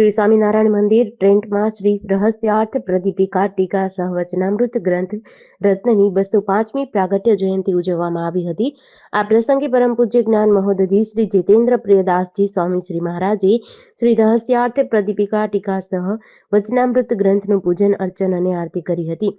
શ્રી સ્વામિનારાયણ મંદિર, ટ્રેન્ટમાં શ્રી રહસ્યાર્થ પ્રદીપિકા ટીકા સહવચનામૃત ગ્રંથ, રત્નની બસો પાંચમી પ્રાગટ્ય જયંતિ ઉજવવામાં આવી હતી. આ પ્રસંગે પરમ પૂજ્ય જ્ઞાન મહોદજી શ્રી જીતેન્દ્ર પ્રિયદાસજી સ્વામી શ્રી મહારાજે શ્રી રહસ્યાર્થ પ્રદીપિકા ટીકા સહ વચનામૃત ગ્રંથનું પૂજન, અર્ચન અને આરતી કરી હતી.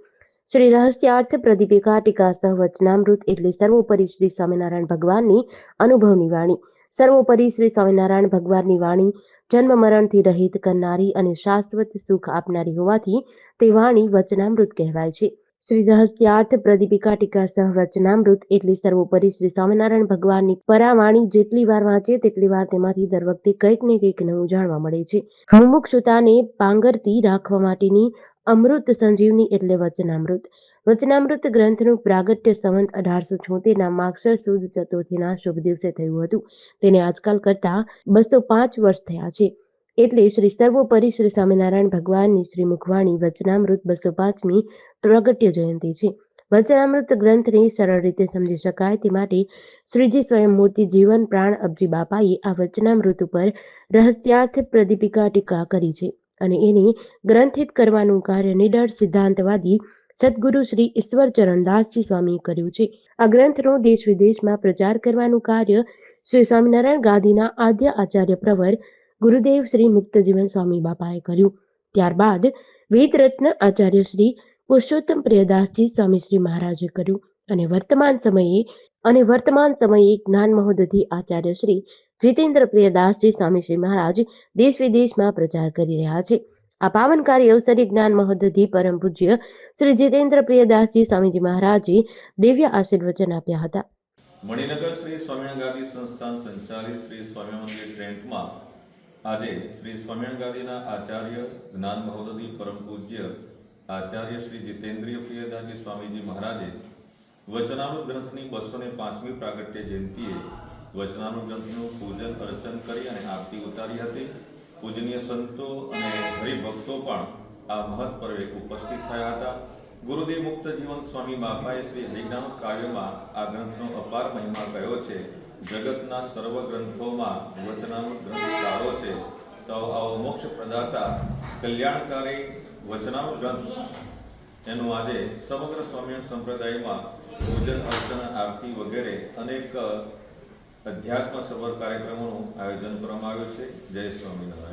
શ્રી રહસ્યાર્થ પ્રદીપિકા ટીકા સહ વચનામૃત એટલે સર્વોપરી શ્રી સ્વામિનારાયણ ભગવાનની અનુભવની વાણી. સર્વોપરી શ્રી સ્વામિનારાયણ ભગવાનની વાણી જન્મ મરણથી રહિત કરનારી અને શાશ્વત સુખ આપનારી હોવાથી તે વાણી વચનામૃત કહેવાય છે. શ્રી રહસ્યાર્થ પ્રદીપિકા ટીકા સહ વચનામૃત એટલે સર્વોપરી શ્રી સ્વામિનારાયણ ભગવાનની પરાવાણી જેટલી વાર વાંચે તેટલી વાર તેમાંથી દર વખતે કંઈક ને કંઈક નવું જાણવા મળે છે. મુમુક્ષુતાને પાંગરતી રાખવા માટેની અમૃત સંજીવની એટલે વચનામૃત. વચનામૃત ગ્રંથનું પ્રાગટ્ય સંવંત અઢારસો છોતેરના માક્ષર સુદ ચતુર્થીના શુભ દિવસે થયું હતું. તેને આજકાલ કરતા બસો પાંચ વર્ષ થયા છે. એટલે શ્રી સર્વોપરી શ્રી સ્વામિનારાયણ ભગવાનની શ્રી મુખવાણી વચનામૃત બસો પાંચમી પ્રાગટ્ય જયંતિ છે. વચનામૃત ગ્રંથને સરળ રીતે સમજી શકાય તે માટે શ્રીજી સ્વયં મૂર્તિ જીવન પ્રાણ અબજી બાપાએ આ વચનામૃત ઉપર રહસ્યાર્થ પ્રદીપિકા ટીકા કરી છે અને એને ગ્રંથિત કરવાનું કાર્ય નિડર સિદ્ધાંતવાદી સદગુરુ શ્રી ઈશ્વરચરણ દાસજી સ્વામીએ કર્યું છે. આ ગ્રંથનો દેશ વિદેશમાં પ્રચાર કરવાનું કાર્ય શ્રી સ્વામિનારાયણ ગાંધીના આદ્ય આચાર્ય પ્રવર ગુરુદેવ શ્રી મુક્તજીવન સ્વામી બાપાએ કર્યું. ત્યારબાદ વેદરત્ન આચાર્ય શ્રી પુરુષોત્તમ પ્રિયદાસજી સ્વામી શ્રી મહારાજે કર્યું. અને વર્તમાન સમયે, અને વર્તમાન સમયે જ્ઞાન મહોદધિ આચાર્ય શ્રી જીતેન્દ્ર પ્રિયદાસજી સ્વામી શ્રી મહારાજ દેશ વિદેશમાં પ્રચાર કરી રહ્યા છે. આ પાવનકારી અવસરે જ્ઞાન મહોદધિ પરમ પૂજ્ય શ્રી જીતેન્દ્ર પ્રિયદાસજી સ્વામીજી મહારાજે દિવ્ય આશીર્વચન આપ્યા હતા. મણિનગર શ્રી સ્વામિનારાયણ ગાદી સંસ્થાન સંચાલિત શ્રી સ્વામિનારાયણ ટ્રેન્ટમાં આજે શ્રી સ્વામિનારાયણ ગાદીના આચાર્ય જ્ઞાન મહોદધિ પરમ પૂજ્ય આચાર્ય શ્રી જીતેન્દ્રિય પ્રિયદાસજી સ્વામીજી મહારાજે વચનામૃત ગ્રંથની બસો ને પાંચમી પ્રાગટ્ય જયંતિએ વચનામૃત ગ્રંથનું પૂજન અર્ચન કરી અને આરતી ઉતારી હતી. પૂજનીય સંતો અને હરિભક્તો પણ આ મહત પર્વે ઉપસ્થિત થયા હતા. ગુરુદેવ મુક્ત જીવન સ્વામી બાપાએ શ્રી હરિજ્ઞાન કાવ્યમાં આ ગ્રંથનો અપાર મહિમા કહ્યો છે? જગતના સર્વ ગ્રંથોમાં વચનામૃત ગ્રંથ સારો છે. તો આવો મોક્ષ પ્રદાતા, કલ્યાણકારી વચનામૃત ગ્રંથ. એનું આજે સમગ્ર સ્વામિનારાયણ સંપ્રદાયમાં પૂજન અર્ચન આરતી વગેરે અનેક અધ્યાત્મ સભર કાર્યક્રમોનું આયોજન કરવામાં આવ્યું છે. જય સ્વામિનારાયણ.